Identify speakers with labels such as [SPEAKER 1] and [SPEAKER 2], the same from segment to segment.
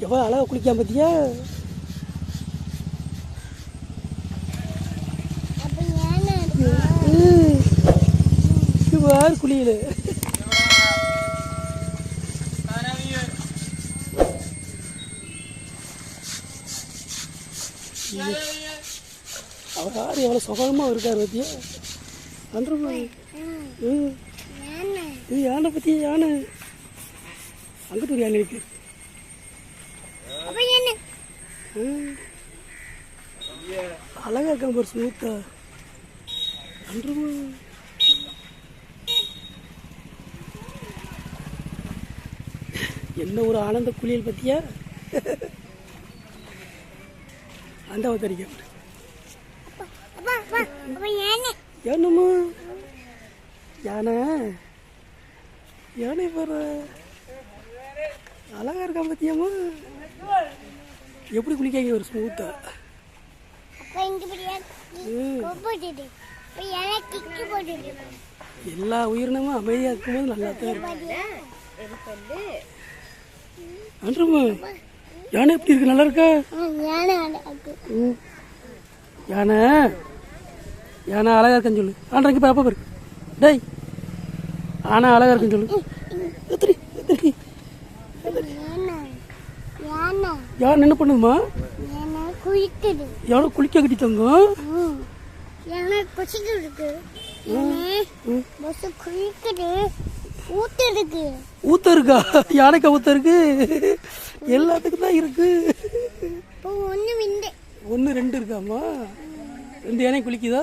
[SPEAKER 1] எவ்வளோ அழகாக குளிக்காம பார்த்தியா யார் குளியல. அவர் யார் எவ்வளோ சுகமாக இருக்கார் பார்த்தியா வந்துருமா ம். யானை. பற்றி யானை அங்கிட்டு ஒரு யானை இருக்கு
[SPEAKER 2] அப்ப என்ன
[SPEAKER 1] அழகா இருக்கான் பாரு ஸ்மூத்தா வந்துருமா என்ன ஒரு ஆனந்த குளியல் பத்தியா? அந்த அவதரிக்க. ஏன்னம்மா யானை? யானை பாரு. அழகா இருக்கான் பத்தியாம்மா. எப்படி குளிக்காங்க ஒரு ஸ்மூத்தா எல்லா உயிரினமும் அமைதியாக இருக்கும்போது நல்லா தான் இருக்கும் யானை எப்படி இருக்கு? நல்லா இருக்கா? யானை யானை? அழகா இருக்குன்னு சொல்லு. ஆண்டரைக்கு பாப்பா பாரு. டேய் ஆனா அழகா இருக்குன்னு சொல்லு. யானை என்ன பண்ணுதுமா
[SPEAKER 2] ஏன்னா குளிக்குது.
[SPEAKER 1] யானை குளிக்க கட்டி தங்கும்
[SPEAKER 2] ஊத்து இருக்கு
[SPEAKER 1] யானைக்கா ஊத்த இருக்கு எல்லாத்துக்கும் தான் இருக்கு. ஒன்று ரெண்டு இருக்காம்மா. ரெண்டு யானை குளிக்குதா?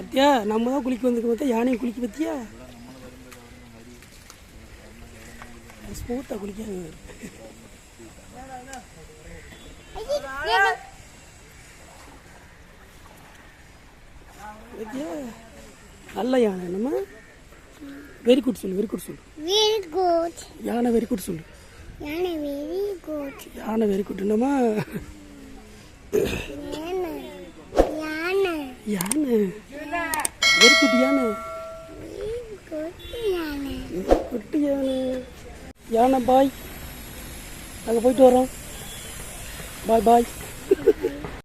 [SPEAKER 1] அத்தியா நம்ம தான் குளிக்க வந்துருக்க பார்த்தா யானையும் குளிக்க பத்தியா? ஸ்மூத்தாக குளிக்காது. நல்ல யானை நம்ம வெரி குட் சொல்லு வெரி குட் சொல்லு.
[SPEAKER 2] வெரி குட்
[SPEAKER 1] யானை வெரி குட் சொல்லு.
[SPEAKER 2] யானை வெரி குட்
[SPEAKER 1] யானை வெரி குட் என்னம்மா?
[SPEAKER 2] யானை யானை.
[SPEAKER 1] யானை. வெரி குட் யானை.
[SPEAKER 2] வெரி குட் யானை.
[SPEAKER 1] குட்டி யானை. யானை பாய் நாங்கள் போயிட்டு வரோம் பாய் பாய்